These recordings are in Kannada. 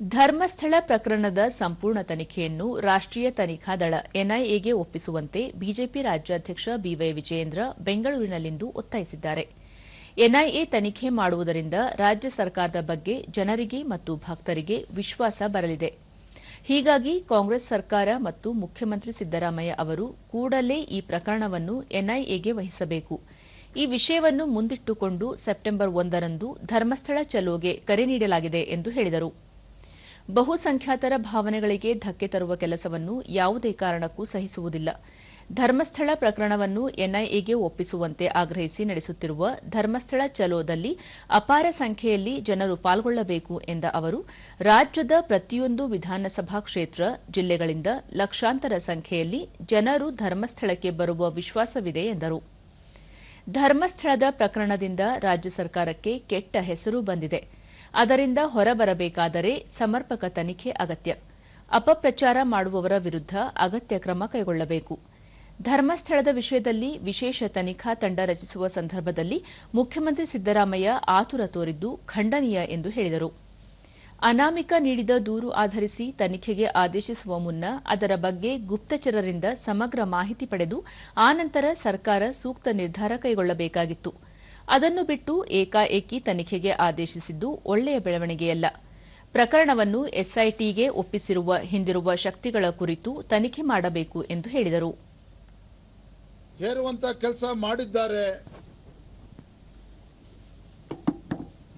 ಧರ್ಮಸ್ಥಳ ಪ್ರಕರಣದ ಸಂಪೂರ್ಣ ತನಿಖೆಯನ್ನು ರಾಷ್ಟ್ರೀಯ ತನಿಖಾ ದಳ ಎನ್ಐಎಗೆ ಒಪ್ಪಿಸುವಂತೆ ಬಿಜೆಪಿ ರಾಜ್ಯಾಧ್ಯಕ್ಷ ಬಿವೈ ವಿಜಯೇಂದ್ರ ಬೆಂಗಳೂರಿನಲ್ಲಿಂದು ಒತ್ತಾಯಿಸಿದ್ದಾರೆ. ಎನ್ಐಎ ತನಿಖೆ ಮಾಡುವುದರಿಂದ ರಾಜ್ಯ ಸರ್ಕಾರದ ಬಗ್ಗೆ ಜನರಿಗೆ ಮತ್ತು ಭಕ್ತರಿಗೆ ವಿಶ್ವಾಸ ಬರಲಿದೆ. ಹೀಗಾಗಿ ಕಾಂಗ್ರೆಸ್ ಸರ್ಕಾರ ಮತ್ತು ಮುಖ್ಯಮಂತ್ರಿ ಸಿದ್ದರಾಮಯ್ಯ ಅವರು ಕೂಡಲೇ ಈ ಪ್ರಕರಣವನ್ನು ಎನ್ಐಎಗೆ ವಹಿಸಬೇಕು. ಈ ವಿಷಯವನ್ನು ಮುಂದಿಟ್ಟುಕೊಂಡು ಸೆಪ್ಟೆಂಬರ್ ಒಂದರಂದು ಧರ್ಮಸ್ಥಳ ಚಲೋಗೆ ಕರೆ ನೀಡಲಾಗಿದೆ ಎಂದು ಹೇಳಿದರು. ಬಹುಸಂಖ್ಯಾತರ ಭಾವನೆಗಳಿಗೆ ಧಕ್ಕೆ ತರುವ ಕೆಲಸವನ್ನು ಯಾವುದೇ ಕಾರಣಕ್ಕೂ ಸಹಿಸುವುದಿಲ್ಲ. ಧರ್ಮಸ್ಥಳ ಪ್ರಕರಣವನ್ನು ಎನ್ಐಎಗೆ ಒಪ್ಪಿಸುವಂತೆ ಆಗ್ರಹಿಸಿ ನಡೆಸುತ್ತಿರುವ ಧರ್ಮಸ್ಥಳ ಚಲೋದಲ್ಲಿ ಅಪಾರ ಸಂಖ್ಯೆಯಲ್ಲಿ ಜನರು ಪಾಲ್ಗೊಳ್ಳಬೇಕು ಎಂದ ಅವರು, ರಾಜ್ಯದ ಪ್ರತಿಯೊಂದು ವಿಧಾನಸಭಾ ಕ್ಷೇತ್ರ ಜಿಲ್ಲೆಗಳಿಂದ ಲಕ್ಷಾಂತರ ಸಂಖ್ಯೆಯಲ್ಲಿ ಜನರು ಧರ್ಮಸ್ಥಳಕ್ಕೆ ಬರುವ ವಿಶ್ವಾಸವಿದೆ ಎಂದರು. ಧರ್ಮಸ್ಥಳದ ಪ್ರಕರಣದಿಂದ ರಾಜ್ಯ ಸರ್ಕಾರಕ್ಕೆ ಕೆಟ್ಟ ಹೆಸರು ಬಂದಿದೆ. ಅದರಿಂದ ಹೊರಬರಬೇಕಾದರೆ ಸಮರ್ಪಕ ತನಿಖೆ ಅಗತ್ಯ. ಅಪಪ್ರಚಾರ ಮಾಡುವವರ ವಿರುದ್ಧ ಅಗತ್ಯ ಕ್ರಮ ಕೈಗೊಳ್ಳಬೇಕು. ಧರ್ಮಸ್ಥಳದ ವಿಷಯದಲ್ಲಿ ವಿಶೇಷ ತನಿಖಾ ತಂಡ ರಚಿಸುವ ಸಂದರ್ಭದಲ್ಲಿ ಮುಖ್ಯಮಂತ್ರಿ ಸಿದ್ದರಾಮಯ್ಯ ಆತುರ ತೋರಿದ್ದು ಖಂಡನೀಯ ಎಂದು ಹೇಳಿದರು. ಅನಾಮಿಕ ನೀಡಿದ ದೂರು ಆಧರಿಸಿ ತನಿಖೆಗೆ ಆದೇಶಿಸುವ ಮುನ್ನ ಅದರ ಬಗ್ಗೆ ಗುಪ್ತಚರರಿಂದ ಸಮಗ್ರ ಮಾಹಿತಿ ಪಡೆದು ಆನಂತರ ಸರ್ಕಾರ ಸೂಕ್ತ ನಿರ್ಧಾರ ಕೈಗೊಳ್ಳಬೇಕಾಗಿತ್ತು. ಅದನ್ನು ಬಿಟ್ಟು ಏಕಾಏಕಿ ತನಿಖೆಗೆ ಆದೇಶಿಸಿದ್ದು ಒಳ್ಳೆಯ ಬೆಳವಣಿಗೆಯಲ್ಲ. ಪ್ರಕರಣವನ್ನು ಎಸ್ಐಟಿಗೆ ಒಪ್ಪಿಸಿರುವ, ಹಿಂದಿರುವ ಶಕ್ತಿಗಳ ಕುರಿತು ತನಿಖೆ ಮಾಡಬೇಕು ಎಂದು ಹೇಳಿದರು. ಹೇರುವಂತ ಕೆಲಸ ಮಾಡಿದ್ದಾರೆ.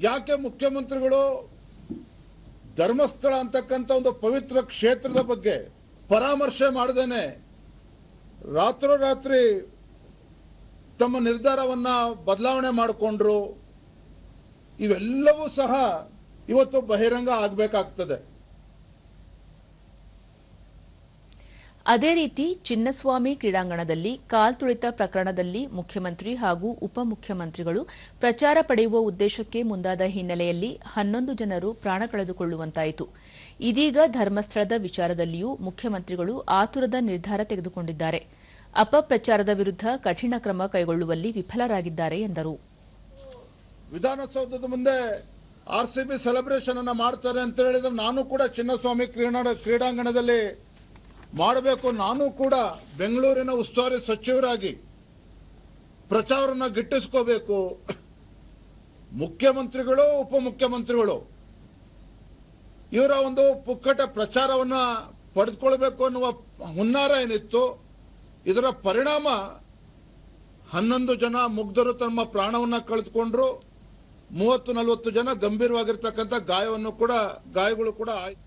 ಯಾಕೆ ಮುಖ್ಯಮಂತ್ರಿಗಳು ಧರ್ಮಸ್ಥಳ ಅಂತಕ್ಕಂಥ ಒಂದು ಪವಿತ್ರ ಕ್ಷೇತ್ರದ ಬಗ್ಗೆ ಪರಾಮರ್ಶೆ ಮಾಡದೇನೆ ರಾತ್ರೋರಾತ್ರಿ ತಮ್ಮ ನಿರ್ಧಾರವನ್ನ ಬದಲಾವಣೆ ಮಾಡಿಕೊಂಡ್ರು, ಇವೆಲ್ಲವೂ ಸಹ ಇವತ್ತು ಬಹಿರಂಗ ಆಗಬೇಕಾಗ್ತದೆ. ಅದೇ ರೀತಿ ಚಿನ್ನಸ್ವಾಮಿ ಕ್ರೀಡಾಂಗಣದಲ್ಲಿ ಕಾಲ್ತುಳಿತ ಪ್ರಕರಣದಲ್ಲಿ ಮುಖ್ಯಮಂತ್ರಿ ಹಾಗೂ ಉಪಮುಖ್ಯಮಂತ್ರಿಗಳು ಪ್ರಚಾರ ಪಡೆಯುವ ಉದ್ದೇಶಕ್ಕೆ ಮುಂದಾದ ಹಿನ್ನೆಲೆಯಲ್ಲಿ ಹನ್ನೊಂದು ಜನರು ಪ್ರಾಣ ಕಳೆದುಕೊಳ್ಳುವಂತಾಯಿತು. ಇದೀಗ ಧರ್ಮಸ್ಥಳದ ವಿಚಾರದಲ್ಲಿಯೂ ಮುಖ್ಯಮಂತ್ರಿಗಳು ಆತುರದ ನಿರ್ಧಾರ ತೆಗೆದುಕೊಂಡಿದ್ದಾರೆ. ಅಪಪ್ರಚಾರದ ವಿರುದ್ಧ ಕಠಿಣ ಕ್ರಮ ಕೈಗೊಳ್ಳುವಲ್ಲಿ ವಿಫಲರಾಗಿದ್ದಾರೆ ಎಂದರು. ವಿಧಾನಸೌಧದ ಮುಂದೆ ಆರ್ ಸಿ ಬಿ ಸೆಲೆಬ್ರೇಷನ್ ಅನ್ನ ಮಾಡ್ತಾರೆ ಅಂತ ಹೇಳಿದ್ರೆ ನಾನು ಕೂಡ ಚಿನ್ನಸ್ವಾಮಿ ಕ್ರೀಡಾ ಕ್ರೀಡಾಂಗಣದಲ್ಲಿ ಮಾಡಬೇಕು. ನಾನು ಕೂಡ ಬೆಂಗಳೂರಿನ ಉಸ್ತುವಾರಿ ಸಚಿವರಾಗಿ ಪ್ರಚಾರನ ಗಿಟ್ಟಿಸ್ಕೋಬೇಕು. ಮುಖ್ಯಮಂತ್ರಿಗಳು, ಉಪಮುಖ್ಯಮಂತ್ರಿಗಳು, ಇವರ ಒಂದು ಪುಕ್ಕಟ ಪ್ರಚಾರವನ್ನ ಪಡೆದುಕೊಳ್ಬೇಕು ಅನ್ನುವ ಹುನ್ನಾರ ಏನಿತ್ತು ಇದರ ಪರಿಣಾಮ ಹನ್ನೊಂದು ಜನ ಮುಗ್ಧರು ತಮ್ಮ ಪ್ರಾಣವನ್ನು ಕಳೆದುಕೊಂಡ್ರು, ಮೂವತ್ತು ನಲವತ್ತು ಜನ ಗಂಭೀರವಾಗಿರ್ತಕ್ಕಂಥ ಗಾಯವನ್ನು ಕೂಡ, ಗಾಯಗಳು ಕೂಡ ಆಯ್ತು.